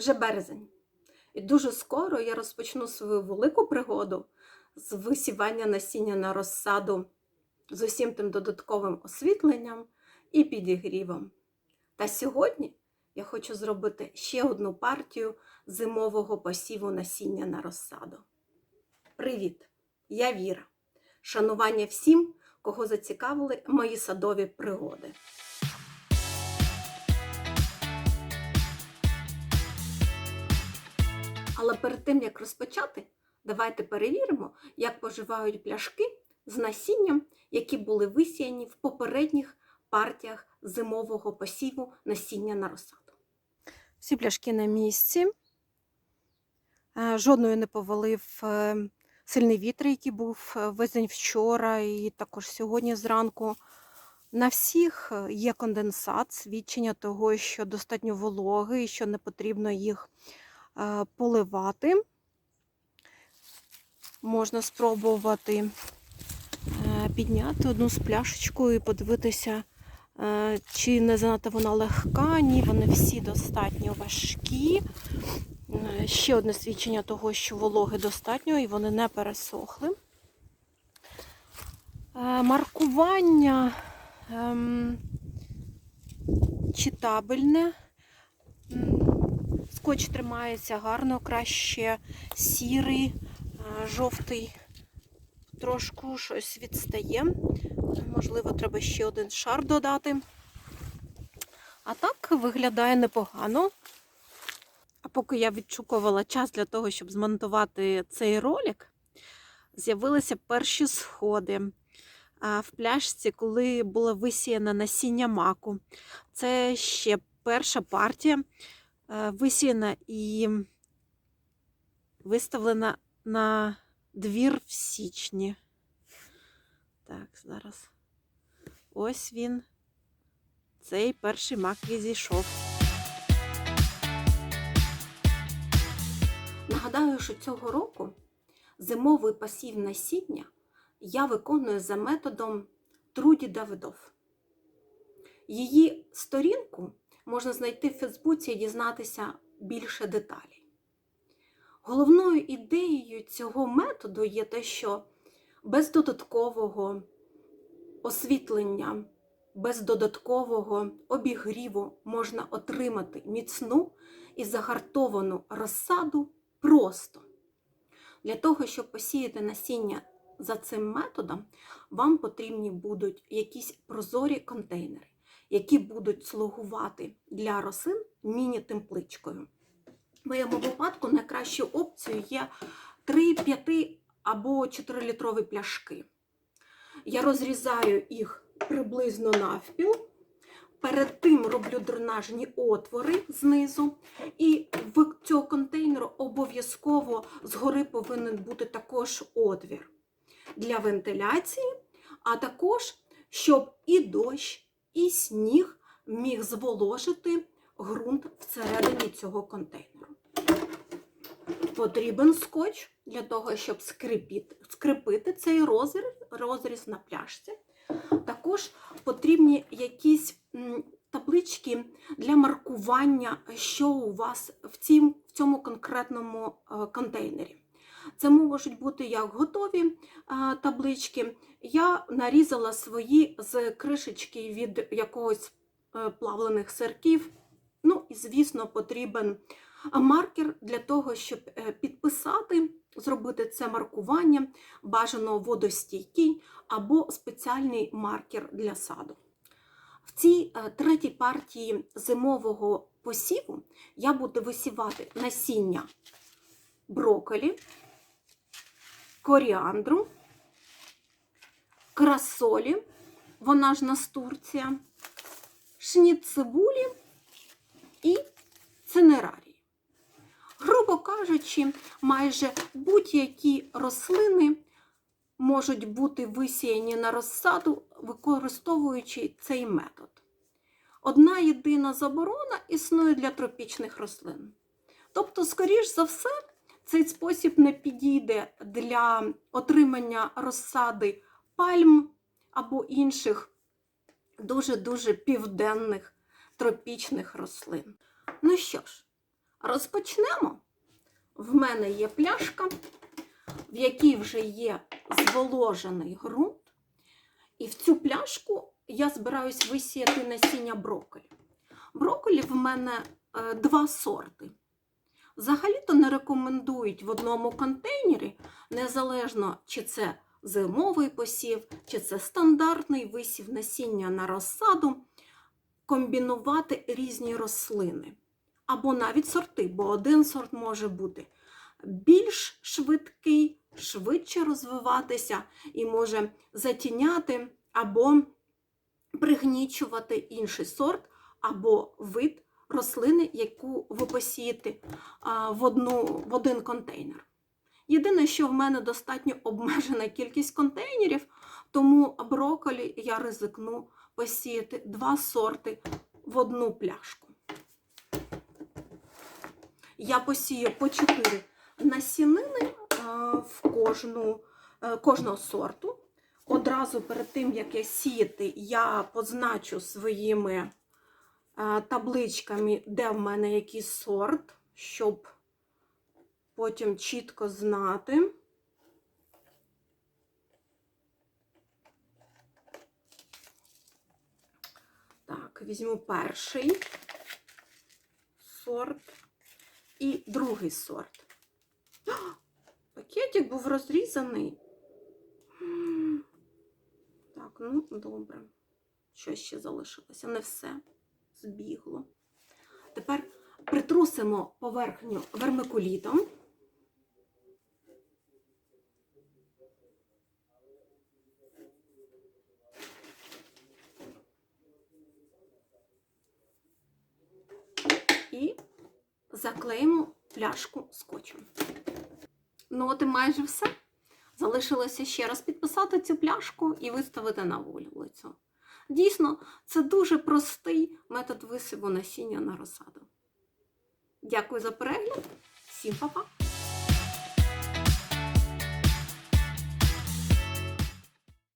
Вже березень. І дуже скоро я розпочну свою велику пригоду з висівання насіння на розсаду з усім тим додатковим освітленням і підігрівом. Та сьогодні я хочу зробити ще одну партію зимового посіву насіння на розсаду. Привіт! Я Віра. Шанування всім, кого зацікавили мої садові пригоди. Але перед тим як розпочати, давайте перевіримо, як поживають пляшки з насінням, які були висіяні в попередніх партіях зимового посіву насіння на розсаду. Всі пляшки на місці. Е, Жодної не повалив е, сильний вітер, який був е, весь вчора і також сьогодні зранку. На всіх є конденсат, свідчення того, що достатньо вологи і що не потрібно їх поливати. Можна спробувати е, підняти одну з пляшечку і подивитися, е, чи не занадто вона легка. Ні, вони всі достатньо важкі. Е, Ще одне свідчення того, що вологи достатньо і вони не пересохли. Е, Маркування ем, читабельне. Скотч тримається гарно, краще сірий, жовтий трошку щось відстає. Можливо, треба ще один шар додати. А так виглядає непогано. А поки я відшукувала час для того, щоб змонтувати цей ролик, з'явилися перші сходи в пляшці, коли було висіяне насіння маку. Це ще перша партія, висіяна і виставлена на двір в січні. Так, зараз. Ось він. Цей перший мак відійшов. Нагадаю, що цього року зимовий пасів насіння я виконую за методом Труді Давидов. Її сторінку можна знайти в Фейсбуці і дізнатися більше деталей. Головною ідеєю цього методу є те, що без додаткового освітлення, без додаткового обігріву можна отримати міцну і загартовану розсаду просто. Для того, щоб посіяти насіння за цим методом, вам потрібні будуть якісь прозорі контейнери, які будуть слугувати для рослин міні-темпличкою. В моєму випадку найкращою опцією є 3, 5 або 4-літрові пляшки. Я розрізаю їх приблизно навпіл. Перед тим роблю дренажні отвори знизу, і в цього контейнеру обов'язково згори повинен бути також отвір для вентиляції, а також щоб і дощ, і сніг міг зволожити ґрунт всередині цього контейнеру. Потрібен скотч для того, щоб скріпити, скріпити цей розріз, розріз на пляшці. Також потрібні якісь таблички для маркування, що у вас в цьому конкретному е, контейнері. Це можуть бути як готові таблички. Я нарізала свої з кришечки від якогось е, плавлених сирків. Ну і, звісно, потрібен маркер для того, щоб е, підписати, зробити це маркування, бажано водостійкий або спеціальний маркер для саду. В цій е, третій партії зимового посіву я буду висівати насіння брокколі, коріандру, красолі, вона ж настурція, шніт цибулі і цинерарії. Грубо кажучи, майже будь-які рослини можуть бути висіяні на розсаду, використовуючи цей метод. Одна єдина заборона існує для тропічних рослин. Тобто, скоріш за все, цей спосіб не підійде для отримання розсади пальм або інших дуже-дуже південних тропічних рослин. Ну що ж, Розпочнемо. В мене є пляшка, в якій вже є зволожений ґрунт. І в цю пляшку я збираюсь висіяти насіння брокколі. Брокколі в мене е, два сорти. Взагалі-то не рекомендують в одному контейнері, незалежно чи це зимовий посів, чи це стандартний висів насіння на розсаду, комбінувати різні рослини. Або навіть сорти, бо один сорт може бути більш швидкий, швидше розвиватися і може затіняти або пригнічувати інший сорт, або вид рослини, яку ви посієте в, одну, в один контейнер. Єдине, що в мене достатньо обмежена кількість контейнерів, тому брокколі я ризикну посіяти два сорти в одну пляшку. Я посію по 4 насінини в кожну, е, кожного сорту. Одразу перед тим, як я сіяти, я позначу своїми табличками, де в мене який сорт, щоб потім чітко знати. Так, візьму перший сорт і другий сорт. А, Пакетик був розрізаний. Так, ну добре. Що ще залишилося? Не все збігло. Тепер притрусимо поверхню вермикулітом. І заклеїмо пляшку скотчем. Ну, от і майже все. Залишилося ще раз підписати цю пляшку і виставити на вулицю. Дійсно, це дуже простий метод висіву насіння на розсаду. Дякую за перегляд. Всім па-па!